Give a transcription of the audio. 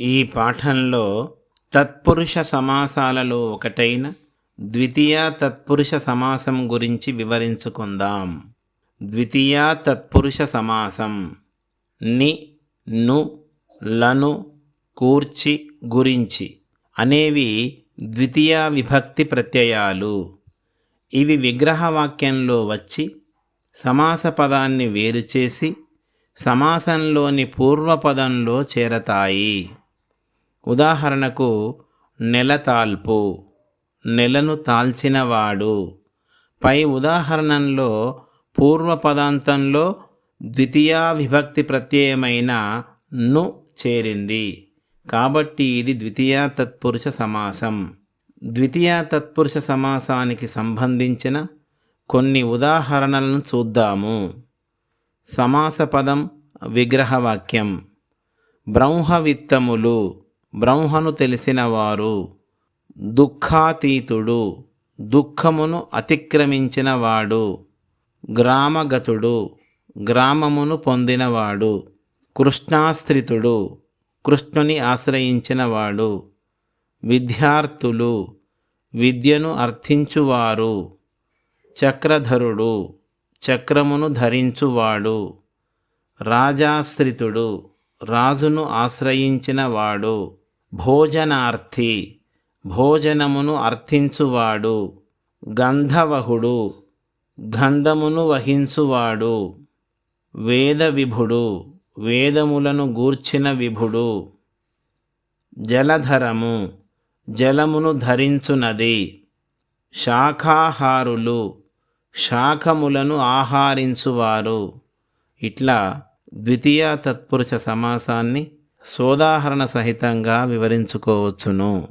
ఈ పాఠంలో తత్పురుష సమాసాలలో ఒకటైన ద్వితీయ తత్పురుష సమాసం గురించి వివరించుకుందాం. ద్వితీయ తత్పురుష సమాసం. ని ను లను కూర్చి గురించి అనేవి ద్వితీయ విభక్తి ప్రత్యయాలు. ఇవి విగ్రహవాక్యంలో వచ్చి సమాస పదాన్ని వేరు చేసి సమాసంలోని పూర్వపదంలో చేరతాయి. ఉదాహరణకు నెల తాల్పు. నెలను తాల్చినవాడు. పై ఉదాహరణలో పూర్వపదాంతంలో ద్వితీయ విభక్తి ప్రత్యయమైన ను చేరింది. కాబట్టి ఇది ద్వితీయ తత్పురుష సమాసం. ద్వితీయ తత్పురుష సమాసానికి సంబంధించిన కొన్ని ఉదాహరణలను చూద్దాము. సమాస పదం విగ్రహవాక్యం బ్రహ్మవిత్తములు బ్రహ్మను తెలిసినవారు దుఃఖాతీతుడు దుఃఖమును అతిక్రమించినవాడు గ్రామగతుడు గ్రామమును పొందినవాడు కృష్ణాశ్రితుడు కృష్ణుని ఆశ్రయించినవాడు విద్యార్థులు విద్యను అర్థించువారు చక్రధరుడు చక్రమును ధరించువాడు రాజాశ్రితుడు రాజును ఆశ్రయించినవాడు. భోజనార్థి భోజనమును అర్థించువాడు గంధవహుడు గంధమును వహించువాడు వేద విభుడు వేదములను గూర్చిన విభుడు. జలధరము జలమును ధరించునది. శాఖాహారులు శాఖములను ఆహారించువారు. ఇట్లా ద్వితీయ తత్పురుష సమాసాన్ని సోదాహరణ సహితంగా వివరించుకోవచ్చును.